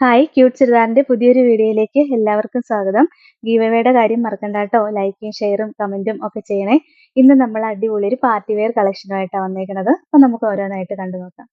Hi cute ചുരിദാറിന്റെ പുതിയൊരു വീഡിയോയിലേക്ക് എല്ലാവർക്കും സ്വാഗതം. ഗീവവേയുടെ കാര്യം മറക്കണ്ട കേട്ടോ. ലൈക്കും ഷെയറും കമന്റും ഒക്കെ ചെയ്യണേ. ഇന്ന് നമ്മൾ അടിപൊളി ഒരു പാർട്ടി വെയർ കളക്ഷനുമായിട്ടാണ് വന്നേക്കുന്നത് അപ്പൊ നമുക്ക് ഓരോന്നായിട്ട് കണ്ടു നോക്കാം.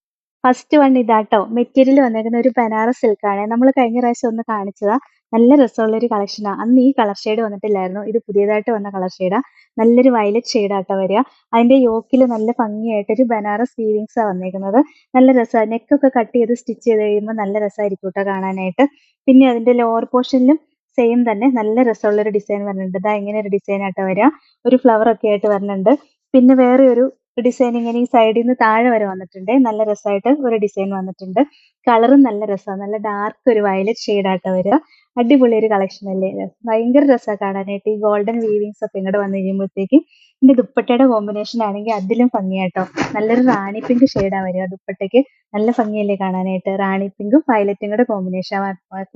ഫസ്റ്റ് വൺ ഇതാട്ടോ. മെറ്റീരിയൽ വന്നേക്കുന്ന ഒരു ബനാറസ് സിൽക്കാണ് നമ്മൾ കഴിഞ്ഞ പ്രാവശ്യം ഒന്ന് കാണിച്ചതാ. നല്ല രസമുള്ള ഒരു കളക്ഷനാണ് അന്ന് ഈ കളർ ഷെയ്ഡ് വന്നിട്ടില്ലായിരുന്നു. ഇത് പുതിയതായിട്ട് വന്ന കളർ ഷെയ്ഡാ നല്ലൊരു വയലറ്റ് ഷെയ്ഡാട്ടോ വരിക. അതിന്റെ യോക്കിൽ നല്ല ഭംഗിയായിട്ട് ഒരു ബനാറസ് വീവിങ്സാണ് വന്നേക്കുന്നത്. നല്ല രസമാണ് നെക്കൊക്കെ കട്ട് ചെയ്ത് സ്റ്റിച്ച് ചെയ്ത് കഴിയുമ്പോൾ നല്ല രസമായിരിക്കും കേട്ടോ കാണാനായിട്ട്. പിന്നെ അതിന്റെ ലോവർ പോർഷനിലും സെയിം തന്നെ. നല്ല രസമുള്ള ഒരു ഡിസൈൻ വരുന്നുണ്ട്. ഇതാ ഇങ്ങനെ ഒരു ഡിസൈൻ ആയിട്ട് വരിക. ഒരു ഫ്ലവർ ഒക്കെ ആയിട്ട് വരുന്നുണ്ട്. പിന്നെ വേറെ ഒരു ഡിസൈൻ ഇങ്ങനെ ഈ സൈഡിൽ നിന്ന് താഴെ വരെ വന്നിട്ടുണ്ട്. നല്ല രസമായിട്ട് ഒരു ഡിസൈൻ വന്നിട്ടുണ്ട്. കളറും നല്ല രസമാണ് നല്ല ഡാർക്ക് ഒരു വയലറ്റ് ഷെയ്ഡായിട്ട് വരിക. അടിപൊളി ഒരു കളക്ഷൻ അല്ലേ? ഭയങ്കര രസമാണ് കാണാനായിട്ട്. ഈ ഗോൾഡൻ വീവിങ്സ് ഒക്കെ ഇങ്ങോട്ട് വന്നു കഴിയുമ്പോഴത്തേക്ക് ഇതിന്റെ ദുപ്പട്ടയുടെ കോമ്പിനേഷൻ ആണെങ്കിൽ അതിലും ഭംഗിയാട്ടോ. നല്ലൊരു റാണി പിങ്ക് ഷെയ്ഡാണ് വരിക ദുപ്പട്ടയ്ക്ക്. നല്ല ഭംഗിയല്ലേ കാണാനായിട്ട്. റാണി പിങ്കും വയലറ്റും കൂടെ കോമ്പിനേഷൻ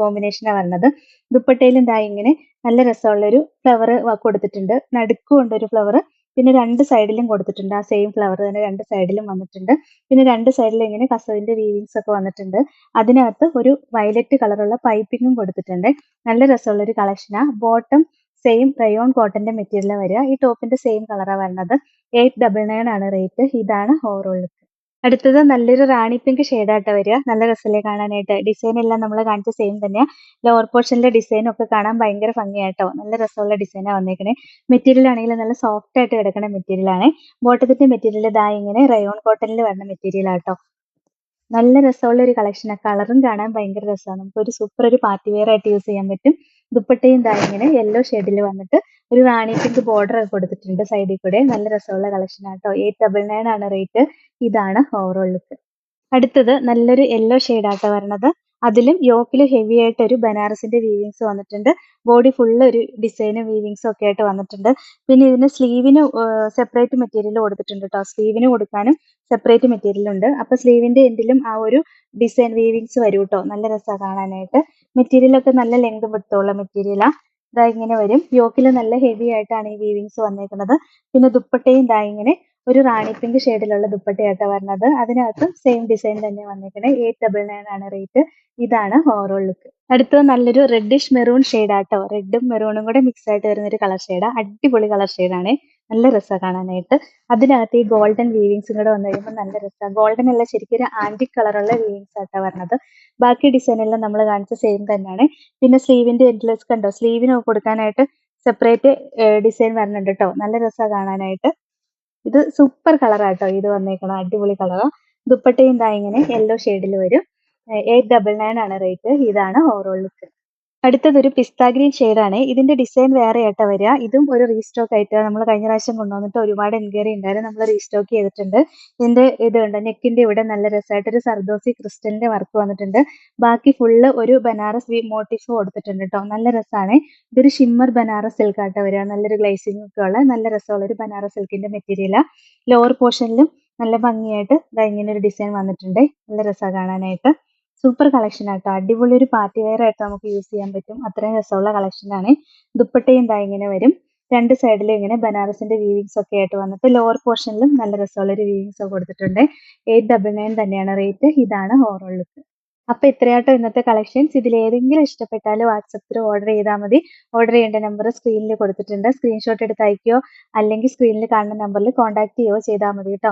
കോമ്പിനേഷനാണ് വരണത് ദുപ്പട്ടയിലും ദാ ഇങ്ങനെ നല്ല രസമുള്ള ഒരു ഫ്ലവർ കൊടുത്തിട്ടുണ്ട്. നടുക്കും ഉണ്ട് ഒരു ഫ്ലവർ പിന്നെ രണ്ട് സൈഡിലും കൊടുത്തിട്ടുണ്ട്. ആ സെയിം ഫ്ലവർ തന്നെ രണ്ട് സൈഡിലും വന്നിട്ടുണ്ട്. പിന്നെ രണ്ട് സൈഡിലും ഇങ്ങനെ കസവിന്റെ വീവിങ്സ് ഒക്കെ വന്നിട്ടുണ്ട്. അതിനകത്ത് ഒരു വയലറ്റ് കളറുള്ള പൈപ്പിങ്ങും കൊടുത്തിട്ടുണ്ട്. നല്ല രസമുള്ള ഒരു കളക്ഷനാ ബോട്ടം സെയിം റയോൺ കോട്ടന്റെ മെറ്റീരിയൽ വരിക. ഈ ടോപ്പിന്റെ സെയിം കളറാണ് വരുന്നത് എയ്റ്റ് ഡബിൾ നയൻ ആണ് റേറ്റ് ഇതാണ് ഓവറോൾ ലുക്ക് അടുത്തത് നല്ലൊരു റാണി പിങ്ക് ഷെയ്ഡായിട്ട് വരിക. നല്ല രസമല്ലേ കാണാനായിട്ട്. ഡിസൈൻ എല്ലാം നമ്മൾ കാണിച്ച സെയിം തന്നെയാ. ലോവർ പോർഷനിലെ ഡിസൈനും ഒക്കെ കാണാൻ ഭയങ്കര ഭംഗിയായിട്ടോ നല്ല രസമുള്ള ഡിസൈനാണ് വന്നേക്കണേ. മെറ്റീരിയൽ ആണെങ്കിൽ നല്ല സോഫ്റ്റ് ആയിട്ട് കിടക്കുന്ന മെറ്റീരിയൽ ആണ്. ബോട്ടത്തിന്റെ മെറ്റീരിയൽ ഇതാ ഇങ്ങനെ റയോൺ കോട്ടണിൽ വരുന്ന മെറ്റീരിയൽ ആട്ടോ. നല്ല രസമുള്ള ഒരു കളക്ഷനാണ് കളറും കാണാൻ ഭയങ്കര രസമാണ് നമുക്ക് ഒരു സൂപ്പർ ഒരു പാർട്ടി വെയർ ആയിട്ട് യൂസ് ചെയ്യാൻ പറ്റും. ദുപ്പട്ടയും ദാ ഇങ്ങനെ യെല്ലോ ഷെയ്ഡിൽ വന്നിട്ട് ഒരു റാണി പിങ്ക് ബോർഡർ കൊടുത്തിട്ടുണ്ട് സൈഡിൽ കൂടെ. നല്ല രസമുള്ള കളക്ഷൻ ആട്ടോ. എയ്റ്റ് ഡബിൾ നയൻ ആണ് റേറ്റ് ഇതാണ് ഓവറോൾ ലുക്ക് അടുത്തത് നല്ലൊരു യെല്ലോ ഷെയ്ഡ് ആട്ടോ വരണത്. അതിലും യോക്കിൽ ഹെവി ആയിട്ട് ഒരു ബനാറസിന്റെ വീവിങ്സ് വന്നിട്ടുണ്ട്. ബോഡി ഫുള്ള് ഒരു ഡിസൈനും വീവിങ്സും ഒക്കെ ആയിട്ട് വന്നിട്ടുണ്ട്. പിന്നെ ഇതിന് സ്ലീവിന് സെപ്പറേറ്റ് മെറ്റീരിയൽ കൊടുത്തിട്ടുണ്ട് കേട്ടോ സ്ലീവിന് കൊടുക്കാനും സെപ്പറേറ്റ് മെറ്റീരിയൽ ഉണ്ട്. അപ്പൊ സ്ലീവിന്റെ എൻഡിലും ആ ഒരു ഡിസൈൻ വീവിങ്സ് വരും കേട്ടോ നല്ല രസമാണ് കാണാനായിട്ട്. മെറ്റീരിയൽ ഒക്കെ നല്ല ലെങ്ത് വിട്ടുള്ള മെറ്റീരിയലാ ഇതാ ഇങ്ങനെ വരും. യോക്കിൽ നല്ല ഹെവി ആയിട്ടാണ് ഈ വീവിങ്സ് വന്നേക്കുന്നത്. പിന്നെ ദുപ്പട്ടയും ഇതാ ഇങ്ങനെ ഒരു റാണി പിങ്ക് ഷെയ്ഡിലുള്ള ദുപ്പട്ടയാട്ടോ വരുന്നത് അതിനകത്തും സെയിം ഡിസൈൻ തന്നെ വന്നിരിക്കുന്നത് എയ്റ്റ് ഡബിൾ നയൻ ആണ് റേറ്റ് ഇതാണ് ഓവറോൾ ലുക്ക് അടുത്തത് നല്ലൊരു റെഡിഷ് മെറൂൺ ആട്ടോ. റെഡും മെറൂണും കൂടെ മിക്സ് ആയിട്ട് വരുന്ന ഒരു കളർ ഷെയ്ഡാ അടിപൊളി കളർ ഷെയ്ഡാണ് നല്ല രസമാണ് കാണാനായിട്ട്. അതിനകത്ത് ഈ ഗോൾഡൻ വീവിങ്സും കൂടെ വന്നു കഴിയുമ്പോൾ നല്ല രസമാണ് ഗോൾഡൻ അല്ല ശരിക്കും ഒരു ആന്റിക് കളറുള്ള വീവിങ്സ് ആട്ടോ വരുന്നത് ബാക്കി ഡിസൈൻ എല്ലാം നമ്മൾ കാണിച്ച സെയിം തന്നെയാണ്. പിന്നെ സ്ലീവിന്റെ എൻഡ്ലെസ് കണ്ടോ? സ്ലീവിന് കൊടുക്കാനായിട്ട് സെപ്പറേറ്റ് ഡിസൈൻ വരുന്നുണ്ട് കേട്ടോ നല്ല രസമാണ് കാണാനായിട്ട്. ഇത് സൂപ്പർ കളറാട്ടോ ഇത് വന്നേക്കണം അടിപൊളി കളറാ ദുപ്പട്ടയും ഇങ്ങനെ യെല്ലോ ഷെയ്ഡിൽ വരും. എയ്റ്റ് ഡബിൾ നയൻ ആണ് റേറ്റ് ഇതാണ് ഓവറോൾ ലുക്ക് അടുത്തത് ഒരു പിസ്ത ഗ്രീൻ ആണ് ഇതിന്റെ ഡിസൈൻ വേറെ ആയിട്ടാ വരിക. ഇതും ഒരു റീസ്റ്റോക്ക് ആയിട്ട് നമ്മൾ കഴിഞ്ഞ പ്രാവശ്യം കൊണ്ടുവന്നിട്ട് ഒരുപാട് എൻക്വയറി ഉണ്ടായിരുന്നു നമ്മൾ റീസ്റ്റോക്ക് ചെയ്തിട്ടുണ്ട്. ഇതിന്റെ ഇത് ഉണ്ട് നെക്കിന്റെ ഇവിടെ നല്ല രസമായിട്ട് ഒരു സർദോസി ക്രിസ്റ്റലിന്റെ വർക്ക് വന്നിട്ടുണ്ട്. ബാക്കി ഫുള്ള് ഒരു ബനാറസ് വി മോട്ടീഫ് കൊടുത്തിട്ടുണ്ട് കേട്ടോ. നല്ല രസമാണ്. ഇതൊരു ഷിമ്മർ ബനാറസ് സിൽക്ക് ആയിട്ട് വരിക. നല്ലൊരു ഗ്ലേസിംഗ് ഒക്കെ ഉള്ള നല്ല രസമുള്ള ഒരു ബനാറസ് സിൽക്കിന്റെ മെറ്റീരിയലാണ് ലോവർ പോർഷനിലും നല്ല ഭംഗിയായിട്ട് ഇങ്ങനെ ഒരു ഡിസൈൻ വന്നിട്ടുണ്ട്. നല്ല രസമാണ് കാണാനായിട്ട്. സൂപ്പർ കളക്ഷൻ ആട്ടോ. അടിപൊളി ഒരു പാർട്ടി വെയർ ആയിട്ട് നമുക്ക് യൂസ് ചെയ്യാൻ പറ്റും. അത്രയും രസമുള്ള കളക്ഷൻ ആണ്. ദുപ്പട്ടയും ഇങ്ങനെ വരും. രണ്ട് സൈഡിലും ഇങ്ങനെ ബനാറസിന്റെ വീവിങ്സ് ഒക്കെ ആയിട്ട് വന്നിട്ട് ലോവർ പോർഷനിലും നല്ല രസമുള്ള ഒരു വീവിങ്സ് ഒക്കെ കൊടുത്തിട്ടുണ്ട്. എയ്റ്റ് ഡബിൾ നയൻ തന്നെയാണ് റേറ്റ് ഇതാണ് ഓവറോൾ ലുക്ക് അപ്പൊ ഇത്രയാട്ടോ ഇന്നത്തെ കളക്ഷൻസ് ഇതിൽ ഏതെങ്കിലും ഇഷ്ടപ്പെട്ടാൽ വാട്സപ്പിൽ ഓർഡർ ചെയ്താൽ മതി. ഓർഡർ ചെയ്യേണ്ട നമ്പർ സ്ക്രീനിൽ കൊടുത്തിട്ടുണ്ട്. സ്ക്രീൻഷോട്ട് എടുത്ത് അയക്കുകയോ അല്ലെങ്കിൽ സ്ക്രീനിൽ കാണുന്ന നമ്പറിൽ കോൺടാക്ട് ചെയ്യുകയോ ചെയ്താൽ മതി കേട്ടോ.